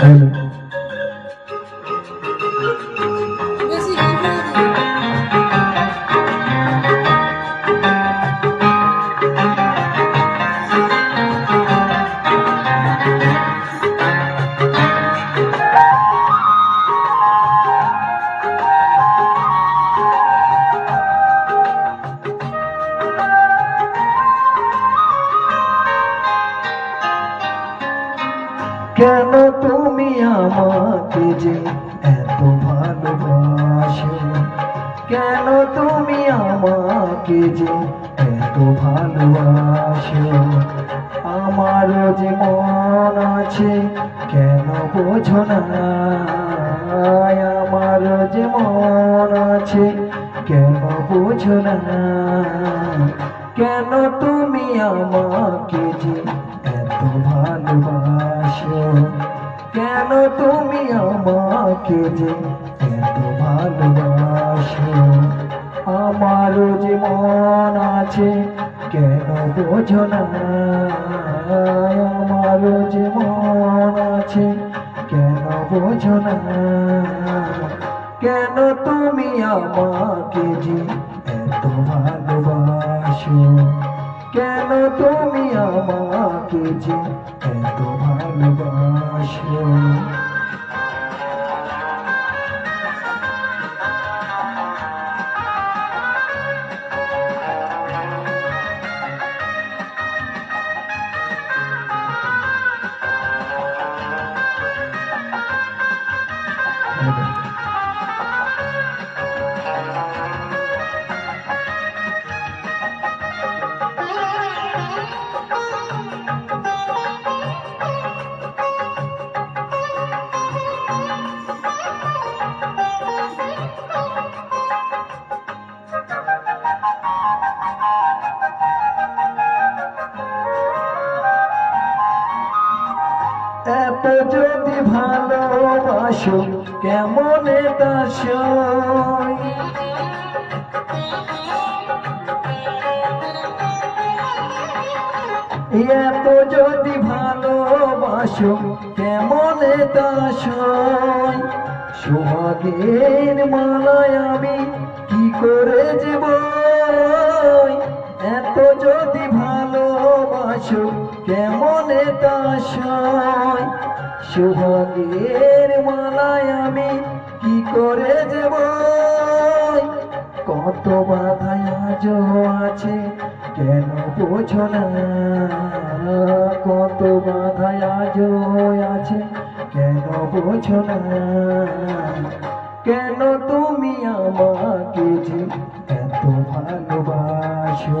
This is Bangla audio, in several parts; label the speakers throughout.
Speaker 1: 还有呢
Speaker 2: কেন তুমি আমাকে যে এত ভালোবাসো? কেন তুমি আমাকে যে এত ভালোবাসো? আমারও যে মন আছে, কেন বোঝো না? আমারও যে মন আছে, কেন বোঝো না? কেন তুমি আমাকে যে এত ভালোবাসো? কেন তুমি আমাকে যে এত ভালোবাসো? আমারও যে মন আছে, কেন বোঝো না? আমারও যে মন আছে, কেন বোঝো না? কেন তুমি আমাকে যে এত ভালোবাসো? কেন তুমি আমাকে যে এত ভালোবাসো? ভালোবাসো, কেমন সই এত যদি ভালোবাসো, কেমন সই সোহাগের মালায় আমি কি করে যাব এত যদি ভালোবাসো, কেমন এটা সোহাগের মালায় আমি কি করে যাব? কত বাধায় আজ আছে, কেন বোঝো না? কত বাধায় আজ আছে, কেন বোঝো না? কেন তুমি আমাকে যে এত ভালোবাসো?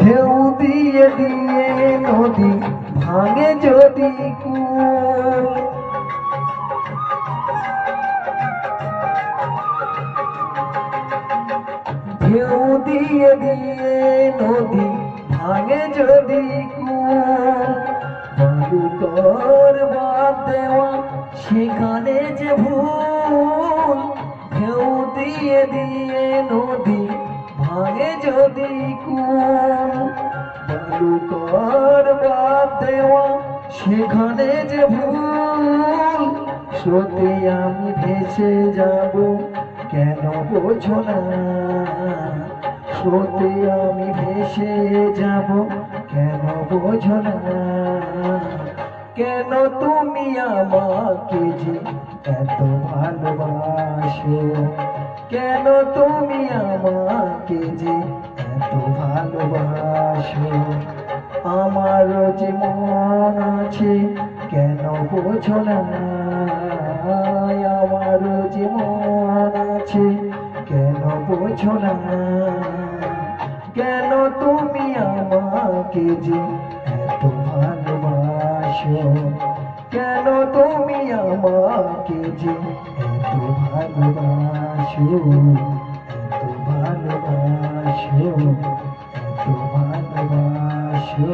Speaker 2: ঢেউ দিয়ে দিয়ে নদী ভাঙে যদি কুল। ঢেউ দিয়ে দিয়ে নদী ভাঙে যদি কুল। বাদ দেওয়া সেখানে যে ভুল। ঢেউ দিয়ে দিয়ে নদী ভাঙে যদি কুল বালুকর বাদ দেওয়া, সেখানে যে ভুল সত্যি আমি ভেসে যাব, কেন বোঝো না? সত্যি আমি ভেসে যাব, কেন বোঝো না? কেন তুমি আমাকে যে এত ভালোবাসো? কেন তুমি আমাকে যে এত ভালোবাসো? আমার যে মন আছে, কেন বোঝো না? আমার যে মন আছে, কেন বোঝো না? কেন তুমি আমাকে যে এত ভালোবাসো? কেন তুমি আমাকে যে এত ভালোবাসো এত ভালোবাসো এত ভালোবাসো